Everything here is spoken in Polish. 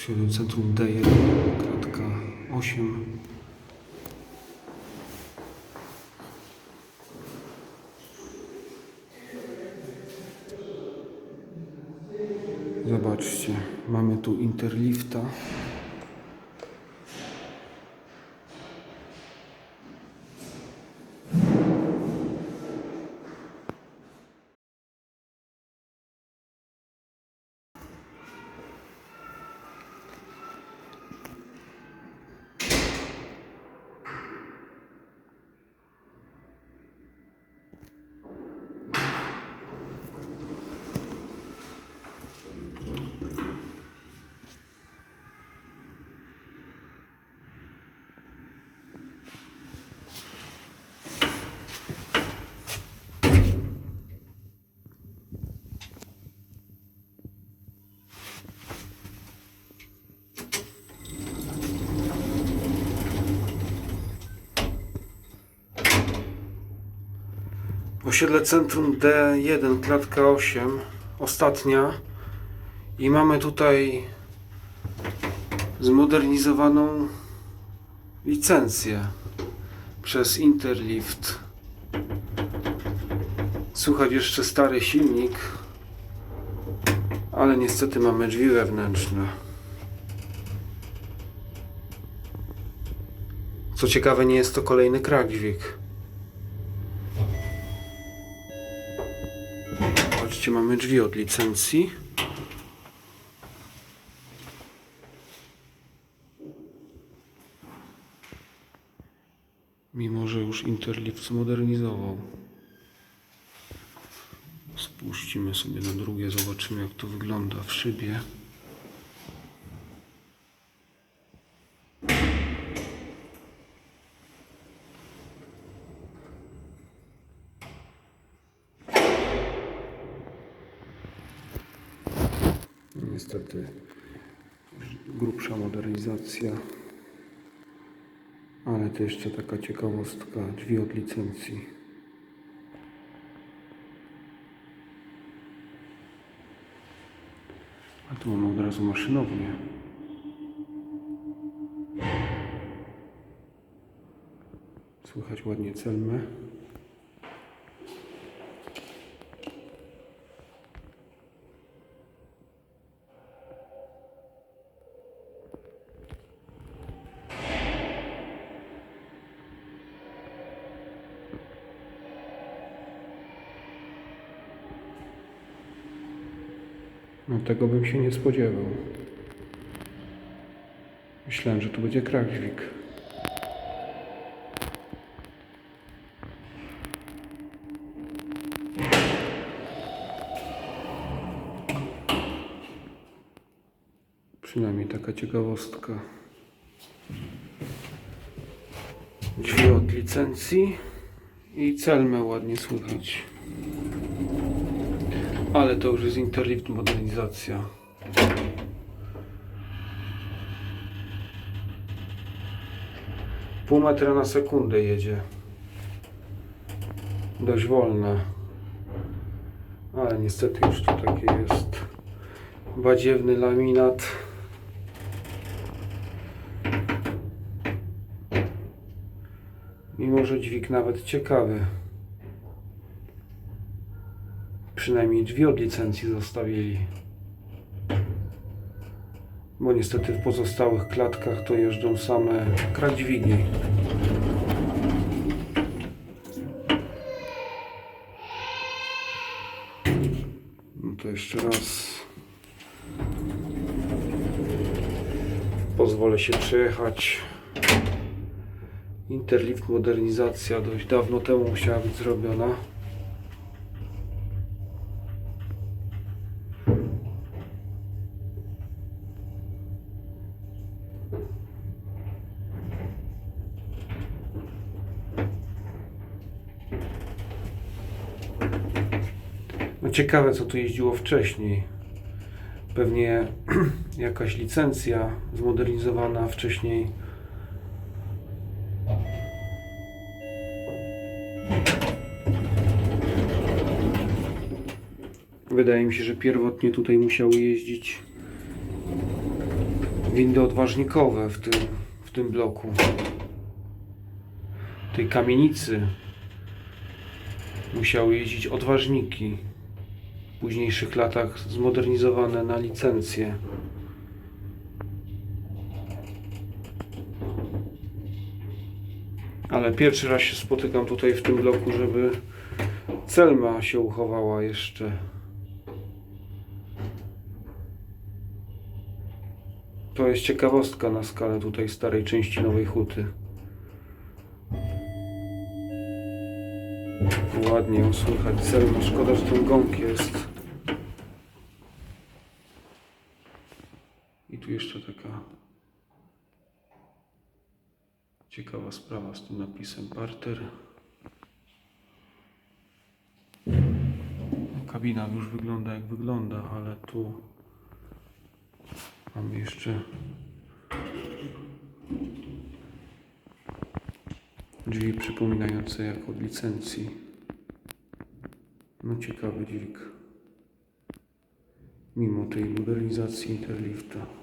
Osiedle Centrum D1, kratka 8. Zobaczcie, mamy tu interlifta. Osiedle Centrum D1, klatka 8, ostatnia. I mamy tutaj zmodernizowaną licencję przez Interlift. Słychać jeszcze stary silnik, ale niestety mamy drzwi wewnętrzne. Co ciekawe, nie jest to kolejny krak. Zobaczcie, mamy drzwi od licencji. Mimo, że już Interlift zmodernizował. Spuścimy sobie na drugie, zobaczymy jak to wygląda w szybie. Niestety grubsza modernizacja. Ale to jeszcze taka ciekawostka, drzwi od licencji. A tu mamy od razu maszynownię. Słychać ładnie celmę. No tego bym się nie spodziewał. Myślałem, że tu będzie krak dźwig. Przynajmniej taka ciekawostka. Drzwi od licencji i celmę ładnie słychać. Ale to już jest Interlift modernizacja. Pół metra na sekundę jedzie. Dość wolne. Ale niestety już to takie jest. Badziewny laminat. Mimo, że dźwig nawet ciekawy. Przynajmniej drzwi od licencji zostawili. Bo niestety w pozostałych klatkach to jeżdżą same krak dźwigi. No to jeszcze raz pozwolę się przejechać. Interlift modernizacja dość dawno temu musiała być zrobiona. No ciekawe, co tu jeździło wcześniej. Pewnie jakaś licencja zmodernizowana wcześniej. Wydaje mi się, że pierwotnie tutaj musiały jeździć windy odważnikowe w tym, w tym bloku. Tej kamienicy musiały jeździć odważniki. Późniejszych latach zmodernizowane na licencję. Ale pierwszy raz się spotykam tutaj w tym bloku, żeby Celma się uchowała jeszcze. To jest ciekawostka na skalę tutaj starej części Nowej Huty. Ładnie ją słychać. Celma, szkoda, że ten gąb jest. I tu jeszcze taka ciekawa sprawa z tym napisem parter. Kabina już wygląda jak wygląda, ale tu mamy jeszcze drzwi przypominające jak od licencji. No ciekawy dźwig. Mimo tej modernizacji Interlifta.